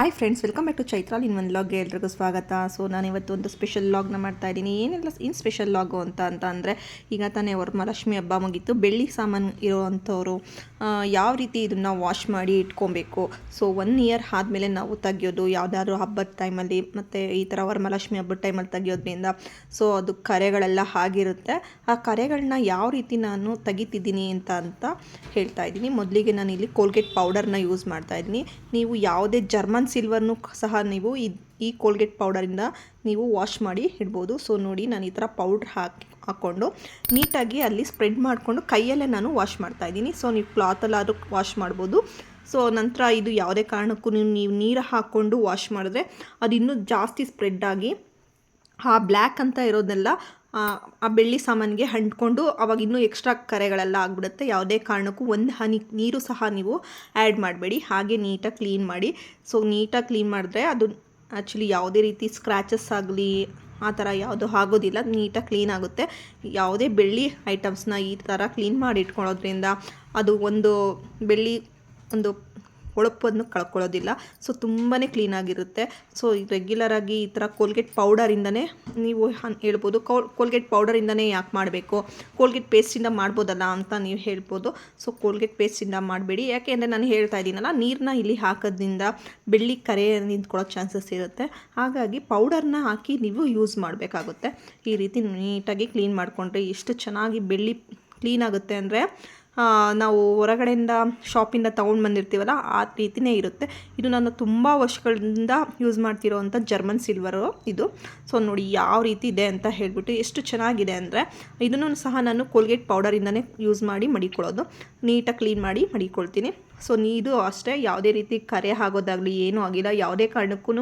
Hi friends welcome back to ಚೈತ್ರಾಲ್ ಇನ್ ಒಂದು ಲಾಗ್ಗೆ ಎಲ್ರಿಗೂ ಸ್ವಾಗತ. ಸೊ ನಾನು ಇವತ್ತು ಒಂದು ಸ್ಪೆಷಲ್ ಲಾಗ್ನ ಮಾಡ್ತಾ ಇದ್ದೀನಿ. ಏನೆಲ್ಲ ಇನ್ ಸ್ಪೆಷಲ್ ಲಾಗು ಅಂತ ಅಂತ ಅಂದರೆ, ಈಗ ತಾನೇ ವರಮಹಾಲಕ್ಷ್ಮಿ ಹಬ್ಬ ಮುಗೀತು. ಬೆಳ್ಳಿ ಸಾಮಾನು ಇರೋವಂಥವ್ರು ಯಾವ ರೀತಿ ಇದನ್ನು ವಾಶ್ ಮಾಡಿ ಇಟ್ಕೊಬೇಕು? ಸೊ ಒನ್ ಇಯರ್ ಆದಮೇಲೆ ನಾವು ತೆಗಿಯೋದು, ಯಾವುದಾದ್ರು ಹಬ್ಬದ ಟೈಮಲ್ಲಿ ಮತ್ತು ಈ ಥರ ವರಮಹಾಲಕ್ಷ್ಮಿ ಹಬ್ಬದ ಟೈಮಲ್ಲಿ ತೆಗಿಯೋದ್ರಿಂದ ಸೊ ಅದು ಕರೆಗಳೆಲ್ಲ ಆಗಿರುತ್ತೆ. ಆ ಕರೆಗಳನ್ನ ಯಾವ ರೀತಿ ನಾನು ತೆಗಿತಿದ್ದೀನಿ ಅಂತ ಅಂತ ಹೇಳ್ತಾ ಇದ್ದೀನಿ. ಮೊದಲಿಗೆ ನಾನು ಇಲ್ಲಿ ಕೋಲ್ಗೇಟ್ ಪೌಡರ್ನ ಯೂಸ್ ಮಾಡ್ತಾ ಇದ್ದೀನಿ. ನೀವು ಯಾವುದೇ ಜರ್ಮನ್ ಸಿಲ್ವರ್ನು ಸಹ ನೀವು ಈ ಕೋಲ್ಗೇಟ್ ಪೌಡರಿಂದ ನೀವು ವಾಶ್ ಮಾಡಿ ಇಡ್ಬೋದು. ಸೊ ನೋಡಿ ನಾನು ಈ ಥರ ಪೌಡ್ರ್ ಹಾಕಿ, ಹಾಕ್ಕೊಂಡು ನೀಟಾಗಿ ಅಲ್ಲಿ ಸ್ಪ್ರೆಡ್ ಮಾಡಿಕೊಂಡು ಕೈಯಲ್ಲೇ ನಾನು ವಾಶ್ ಮಾಡ್ತಾ ಇದ್ದೀನಿ. ಸೊ ನೀವು ಕ್ಲಾತಲ್ಲಾದರೂ ವಾಶ್ ಮಾಡ್ಬೋದು. ಸೊ ನಂತರ ಇದು ಯಾವುದೇ ಕಾರಣಕ್ಕೂ ನೀವು ನೀವು ನೀರು ಹಾಕ್ಕೊಂಡು ವಾಶ್ ಮಾಡಿದ್ರೆ ಅದು ಇನ್ನೂ ಜಾಸ್ತಿ ಸ್ಪ್ರೆಡ್ ಆಗಿ, ಆ ಬ್ಲ್ಯಾಕ್ ಅಂತ ಇರೋದೆಲ್ಲ ಆ, ಬೆಳ್ಳಿ ಸಾಮಾನಿಗೆ ಅಂಟ್ಕೊಂಡು ಅವಾಗ ಇನ್ನೂ ಎಕ್ಸ್ಟ್ರಾ ಕರೆಗಳೆಲ್ಲ ಆಗಿಬಿಡುತ್ತೆ. ಯಾವುದೇ ಕಾರಣಕ್ಕೂ ಒಂದು ಹನಿ ನೀರು ಸಹ ನೀವು ಆ್ಯಡ್ ಮಾಡಬೇಡಿ. ಹಾಗೆ ನೀಟಾಗಿ ಕ್ಲೀನ್ ಮಾಡಿ. ಸೊ ನೀಟಾಗಿ ಕ್ಲೀನ್ ಮಾಡಿದ್ರೆ ಅದು ಆ್ಯಕ್ಚುಲಿ ಯಾವುದೇ ರೀತಿ ಸ್ಕ್ರ್ಯಾಚಸ್ ಆಗಲಿ ಆ ಥರ ಯಾವುದು ಆಗೋದಿಲ್ಲ. ನೀಟಾಗಿ ಕ್ಲೀನ್ ಆಗುತ್ತೆ. ಯಾವುದೇ ಬೆಳ್ಳಿ ಐಟಮ್ಸ್ನ ಈ ಥರ ಕ್ಲೀನ್ ಮಾಡಿ ಇಟ್ಕೊಳ್ಳೋದ್ರಿಂದ ಅದು ಒಂದು ಬೆಳ್ಳಿ ಒಂದು ಹೊಳಪನ್ನು ಕಳ್ಕೊಳ್ಳೋದಿಲ್ಲ. ಸೊ ತುಂಬಾ ಕ್ಲೀನಾಗಿರುತ್ತೆ ಸೊ ರೆಗ್ಯುಲರಾಗಿ ಈ ಥರ ಕೋಲ್ಗೇಟ್ ಪೌಡರಿಂದನೇ ನೀವು ಹೇಳ್ಬೋದು. ಕೌ ಕೋಲ್ಗೇಟ್ ಪೌಡರಿಂದನೇ ಯಾಕೆ ಮಾಡಬೇಕು? ಕೋಲ್ಗೇಟ್ ಪೇಸ್ಟಿಂದ ಮಾಡ್ಬೋದಲ್ಲ ಅಂತ ನೀವು ಹೇಳ್ಬೋದು. ಸೊ ಕೋಲ್ಗೇಟ್ ಪೇಸ್ಟಿಂದ ಮಾಡಬೇಡಿ. ಯಾಕೆ ಅಂದರೆ ನಾನು ಹೇಳ್ತಾ ಇದ್ದೀನಲ್ಲ ನೀರನ್ನ ಇಲ್ಲಿ ಹಾಕೋದ್ರಿಂದ ಬೆಳ್ಳಿ ಕರೆ ನಿಂತ್ಕೊಳ್ಳೋ ಚಾನ್ಸಸ್ ಇರುತ್ತೆ. ಹಾಗಾಗಿ ಪೌಡರ್ನ ಹಾಕಿ ನೀವು ಯೂಸ್ ಮಾಡಬೇಕಾಗುತ್ತೆ. ಈ ರೀತಿ ನೀಟಾಗಿ ಕ್ಲೀನ್ ಮಾಡಿಕೊಂಡ್ರೆ ಎಷ್ಟು ಚೆನ್ನಾಗಿ ಬೆಳ್ಳಿ ಕ್ಲೀನ್ ಆಗುತ್ತೆ ಅಂದರೆ ನಾವು ಹೊರಗಡೆಯಿಂದ ಶಾಪಿಂದ ತೊಗೊಂಡು ಬಂದಿರ್ತೀವಲ್ಲ, ಆ ರೀತಿಯೇ ಇರುತ್ತೆ. ಇದು ನಾನು ತುಂಬ ವರ್ಷಗಳಿಂದ ಯೂಸ್ ಮಾಡ್ತಿರೋವಂಥ ಜರ್ಮನ್ ಸಿಲ್ವರು ಇದು. ಸೊ ನೋಡಿ ಯಾವ ರೀತಿ ಇದೆ ಅಂತ ಹೇಳಿಬಿಟ್ಟು ಎಷ್ಟು ಚೆನ್ನಾಗಿದೆ ಅಂದರೆ, ಇದನ್ನು ಸಹ ನಾನು ಕೋಲ್ಗೇಟ್ ಪೌಡರಿಂದನೇ ಯೂಸ್ ಮಾಡಿ ಮಡಿಕೊಳ್ಳೋದು. ನೀಟಾಗಿ ಕ್ಲೀನ್ ಮಾಡಿ ಮಡಿಕೊಳ್ತೀನಿ. ಸೊ ನೀರು ಅಷ್ಟೇ, ಯಾವುದೇ ರೀತಿ ಕರೆ ಆಗೋದಾಗಲಿ, ಏನೂ ಆಗಿಲ್ಲ. ಯಾವುದೇ ಕಾರಣಕ್ಕೂ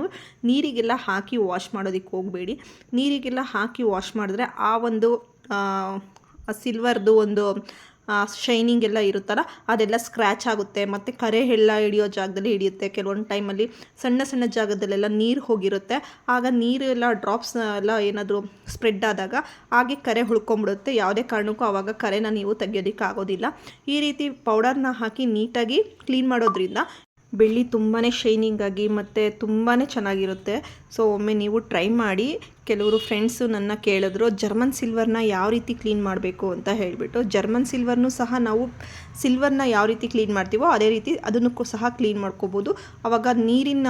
ನೀರಿಗೆಲ್ಲ ಹಾಕಿ ವಾಶ್ ಮಾಡೋದಕ್ಕೆ ಹೋಗಬೇಡಿ. ನೀರಿಗೆಲ್ಲ ಹಾಕಿ ವಾಶ್ ಮಾಡಿದ್ರೆ ಆ ಒಂದು ಸಿಲ್ವರ್ದು ಒಂದು ಶೈನಿಂಗ್ ಎಲ್ಲ ಇರುತ್ತಲ್ಲ, ಅದೆಲ್ಲ ಸ್ಕ್ರ್ಯಾಚ್ ಆಗುತ್ತೆ. ಮತ್ತು ಕರೆ ಎಲ್ಲ ಹಿಡಿಯೋ ಜಾಗದಲ್ಲಿ ಹಿಡಿಯುತ್ತೆ. ಕೆಲವೊಂದು ಟೈಮಲ್ಲಿ ಸಣ್ಣ ಸಣ್ಣ ಜಾಗದಲ್ಲೆಲ್ಲ ನೀರು ಹೋಗಿರುತ್ತೆ. ಆಗ ನೀರು ಎಲ್ಲ ಡ್ರಾಪ್ಸ್ ಎಲ್ಲ ಏನಾದರೂ ಸ್ಪ್ರೆಡ್ ಆದಾಗ ಹಾಗೆ ಕರೆ ಉಳ್ಕೊಂಬಿಡುತ್ತೆ. ಯಾವುದೇ ಕಾರಣಕ್ಕೂ ಆವಾಗ ಕರೆನ ನೀವು ತೆಗಿಯೋದಕ್ಕೆ ಆಗೋದಿಲ್ಲ ಈ ರೀತಿ ಪೌಡರ್ನ ಹಾಕಿ ನೀಟಾಗಿ ಕ್ಲೀನ್ ಮಾಡೋದ್ರಿಂದ ಬೆಳ್ಳಿ ತುಂಬಾ ಶೈನಿಂಗ್ ಆಗಿ ಮತ್ತು ತುಂಬಾ ಚೆನ್ನಾಗಿರುತ್ತೆ. ಸೊ ಒಮ್ಮೆ ನೀವು ಟ್ರೈ ಮಾಡಿ. ಕೆಲವರು ಫ್ರೆಂಡ್ಸು ನನ್ನ ಕೇಳಿದ್ರು ಜರ್ಮನ್ ಸಿಲ್ವರ್ನ ಯಾವ ರೀತಿ ಕ್ಲೀನ್ ಮಾಡಬೇಕು? ಅಂತ ಹೇಳಿಬಿಟ್ಟು ಜರ್ಮನ್ ಸಿಲ್ವರ್ನು ಸಹ ನಾವು ಸಿಲ್ವರ್ನ ಯಾವ ರೀತಿ ಕ್ಲೀನ್ ಮಾಡ್ತೀವೋ ಅದೇ ರೀತಿ ಅದನ್ನು ಕೂ- ಸಹ ಕ್ಲೀನ್ ಮಾಡ್ಕೋಬೋದು. ಆವಾಗ ನೀರಿನ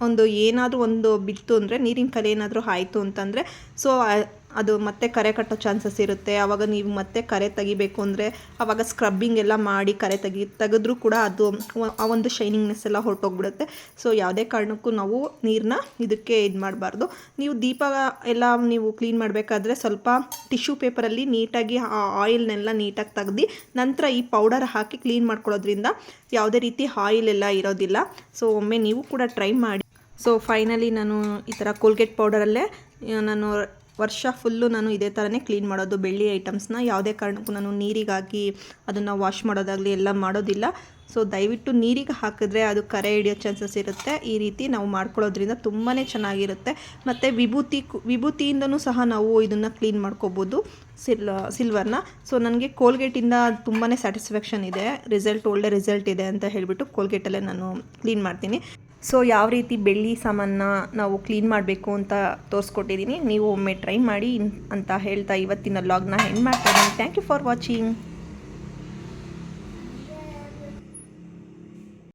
ಒಂದು ಏನಾದರೂ ಒಂದು ಬಿತ್ತು ಅಂದರೆ ನೀರಿನ ಕಲೆ ಏನಾದರೂ ಆಯಿತು ಅಂತಂದರೆ ಸೊ ಅದು ಮತ್ತೆ ಕರೆ ಕಟ್ಟೋ ಚಾನ್ಸಸ್ ಇರುತ್ತೆ. ಆವಾಗ ನೀವು ಮತ್ತೆ ಕರೆ ತೆಗಿಬೇಕು ಅಂದರೆ ಆವಾಗ ಸ್ಕ್ರಬ್ಬಿಂಗ್ ಎಲ್ಲ ಮಾಡಿ ಕರೆ ತೆಗಿ, ತೆಗೆದ್ರೂ ಕೂಡ ಅದು ಆ ಒಂದು ಶೈನಿಂಗ್ನೆಸ್ ಎಲ್ಲ ಹೊರಟೋಗ್ಬಿಡುತ್ತೆ. ಸೊ ಯಾವುದೇ ಕಾರಣಕ್ಕೂ ನಾವು ನೀರನ್ನ ಇದಕ್ಕೆ ಇದು ಮಾಡಬಾರ್ದು. ನೀವು ದೀಪ ಎಲ್ಲ ನೀವು ಕ್ಲೀನ್ ಮಾಡಬೇಕಾದ್ರೆ ಸ್ವಲ್ಪ ಟಿಶ್ಯೂ ಪೇಪರಲ್ಲಿ ನೀಟಾಗಿ ಆ ಆಯಿಲ್ನೆಲ್ಲ ನೀಟಾಗಿ ತೆಗ್ದು ನಂತರ ಈ ಪೌಡರ್ ಹಾಕಿ ಕ್ಲೀನ್ ಮಾಡ್ಕೊಳ್ಳೋದ್ರಿಂದ ಯಾವುದೇ ರೀತಿ ಆಯಿಲ್ ಎಲ್ಲ ಇರೋದಿಲ್ಲ. ಸೊ ಒಮ್ಮೆ ನೀವು ಕೂಡ ಟ್ರೈ ಮಾಡಿ. ಸೊ ಫೈನಲಿ ನಾನು ಈ ಥರ ಕೋಲ್ಗೇಟ್ ಪೌಡರಲ್ಲೇ ನಾನು ವರ್ಷ ಫುಲ್ಲು ನಾನು ಇದೇ ಥರನೇ ಕ್ಲೀನ್ ಮಾಡೋದು, ಬೆಳ್ಳಿ ಐಟಮ್ಸ್ನ ಯಾವುದೇ ಕಾರಣಕ್ಕೂ ನಾನು ನೀರಿಗಾಗಿ ಅದನ್ನು ವಾಶ್ ಮಾಡೋದಾಗಲಿ ಎಲ್ಲ ಮಾಡೋದಿಲ್ಲ. ಸೊ, ದಯವಿಟ್ಟು ನೀರಿಗೆ ಹಾಕಿದ್ರೆ ಅದು ಕರೆ ಹಿಡಿಯೋ ಚಾನ್ಸಸ್ ಇರುತ್ತೆ. ಈ ರೀತಿ ನಾವು ಮಾಡ್ಕೊಳ್ಳೋದ್ರಿಂದ ತುಂಬಾ ಚೆನ್ನಾಗಿರುತ್ತೆ. ಮತ್ತು ವಿಭೂತಿ ವಿಭೂತಿಯಿಂದನೂ ಸಹ ನಾವು ಇದನ್ನು ಕ್ಲೀನ್ ಮಾಡ್ಕೋಬೋದು ಸಿಲ್, ಸಿಲ್ವರ್ನ. ಸೊ, ನನಗೆ ಕೋಲ್ಗೇಟಿಂದ ತುಂಬಾ ಸ್ಯಾಟಿಸ್ಫ್ಯಾಕ್ಷನ್ ಇದೆ. ರಿಸಲ್ಟ್, ಒಳ್ಳೆ ರಿಸಲ್ಟ್ ಇದೆ ಅಂತ ಹೇಳಿಬಿಟ್ಟು ಕೋಲ್ಗೇಟಲ್ಲೇ ನಾನು ಕ್ಲೀನ್ ಮಾಡ್ತೀನಿ. ಸೊ ಯಾವ ರೀತಿ ಬೆಳ್ಳಿ ಸಾಮಾನ ನಾವು ಕ್ಲೀನ್ ಮಾಡಬೇಕು ಅಂತ ತೋರಿಸ್ಕೊಟ್ಟಿದ್ದೀನಿ ನೀವು ಒಮ್ಮೆ ಟ್ರೈ ಮಾಡಿ ಅಂತ ಹೇಳ್ತಾ ಇವತ್ತಿನ ಲಾಗ್ನ ಹೆಣ್ಣು ಮಾಡ್ತಾ ಇದ್ದೀನಿ ಥ್ಯಾಂಕ್ ಯು ಫಾರ್ ವಾಚಿಂಗ್